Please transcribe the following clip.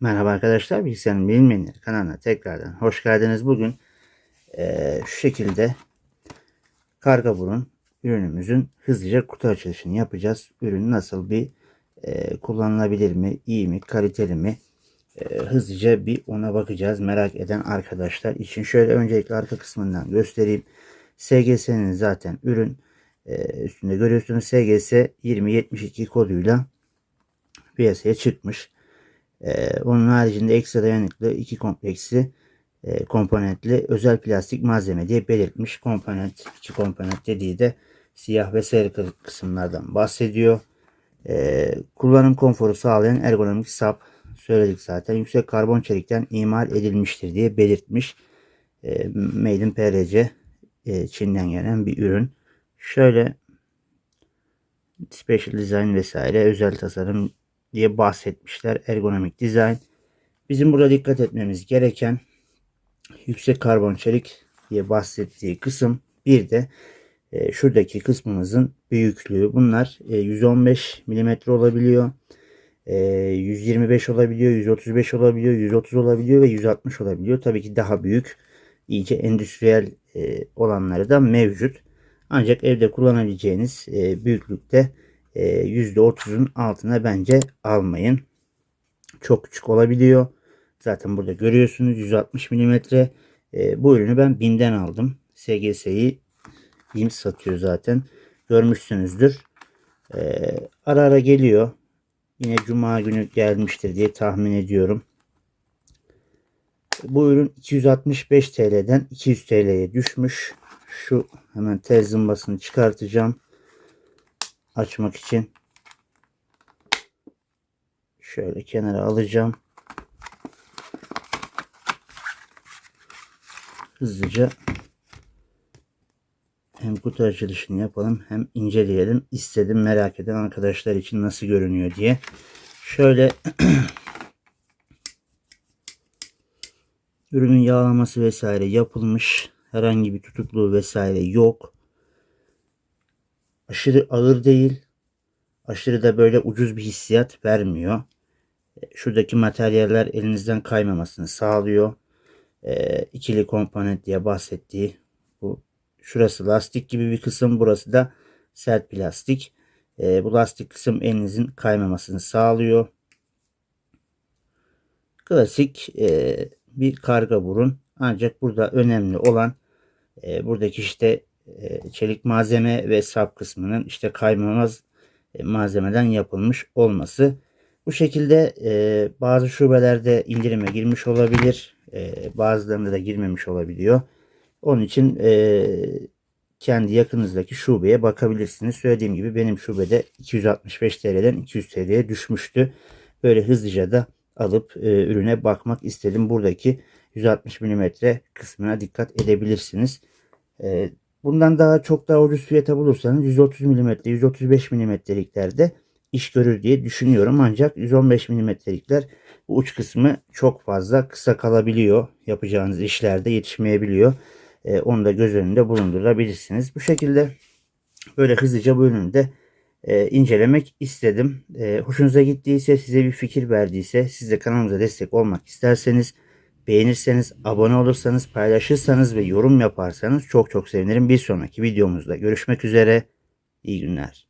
Merhaba arkadaşlar, Bilgisayarın Bilinmeyenleri kanalına tekrardan hoş geldiniz. Bugün eee, şu şekilde karga burun ürünümüzün hızlıca kutu açılışını yapacağız. Ürün nasıl bir eee, kullanılabilir mi, iyi mi, kaliteli mi? Eee, hızlıca bir ona bakacağız. Merak eden arkadaşlar için şöyle öncelikle arka kısmından göstereyim. SGS'nin zaten ürün eee, üstünde görüyorsunuz. SGS 2072 koduyla piyasaya çıkmış. Ee, onun haricinde ekstra dayanıklı iki kompleksi e, komponentli özel plastik malzeme diye belirtmiş. Komponent, iki komponent dediği de siyah ve sarı kı- kısımlardan bahsediyor. Ee, kullanım konforu sağlayan ergonomik sap söyledik zaten. Yüksek karbon çelikten imal edilmiştir diye belirtmiş. Ee, Made in PRC e, Çin'den gelen bir ürün. Şöyle special design vesaire özel tasarım diye bahsetmişler. Ergonomik dizayn. Bizim burada dikkat etmemiz gereken yüksek karbon çelik diye bahsettiği kısım bir de e, şuradaki kısmımızın büyüklüğü. Bunlar e, 115 mm olabiliyor. e, 125 olabiliyor, 135 olabiliyor, 130 olabiliyor ve 160 olabiliyor. Tabii ki daha büyük, iyice endüstriyel e, olanları da mevcut. Ancak evde kullanabileceğiniz e, büyüklükte %30'un altına bence almayın. Çok küçük olabiliyor. Zaten burada görüyorsunuz 160 mm. E, bu ürünü ben BİM'den aldım. SGS'yi BİM satıyor zaten. Görmüşsünüzdür. E, ara ara geliyor. Yine cuma günü gelmiştir diye tahmin ediyorum. Bu ürün 265 TL'den 200 TL'ye düşmüş. Şu hemen tel zımbasını çıkartacağım açmak için şöyle kenara alacağım. Hızlıca hem kutu açılışını yapalım hem inceleyelim. İstedim merak eden arkadaşlar için nasıl görünüyor diye. Şöyle ürünün yağlaması vesaire yapılmış. Herhangi bir tutukluğu vesaire yok aşırı ağır değil. Aşırı da böyle ucuz bir hissiyat vermiyor. E, Şuradaki materyaller elinizden kaymamasını sağlıyor. E, ikili komponent diye bahsettiği bu şurası lastik gibi bir kısım, burası da sert plastik. E, bu lastik kısım elinizin kaymamasını sağlıyor. Klasik e, bir karga burun. Ancak burada önemli olan e, buradaki işte e, çelik malzeme ve sap kısmının işte kaymamaz e, malzemeden yapılmış olması. Bu şekilde e, bazı şubelerde indirime girmiş olabilir. E, bazılarında da girmemiş olabiliyor. Onun için kendi yakınızdaki şubeye bakabilirsiniz. Söylediğim gibi benim şubede 265 TL'den 200 TL'ye düşmüştü. Böyle hızlıca da alıp ürüne bakmak istedim. Buradaki 160 mm kısmına dikkat edebilirsiniz. E, Bundan daha çok daha ucuz fiyata bulursanız 130 mm, 135 mm'liklerde iş görür diye düşünüyorum. Ancak 115 mm'likler bu uç kısmı çok fazla kısa kalabiliyor. Yapacağınız işlerde yetişmeyebiliyor. Ee, onu da göz önünde bulundurabilirsiniz. Bu şekilde böyle hızlıca bu ürünü de e, incelemek istedim. E, hoşunuza gittiyse, size bir fikir verdiyse, siz de kanalımıza destek olmak isterseniz Beğenirseniz, abone olursanız, paylaşırsanız ve yorum yaparsanız çok çok sevinirim. Bir sonraki videomuzda görüşmek üzere. İyi günler.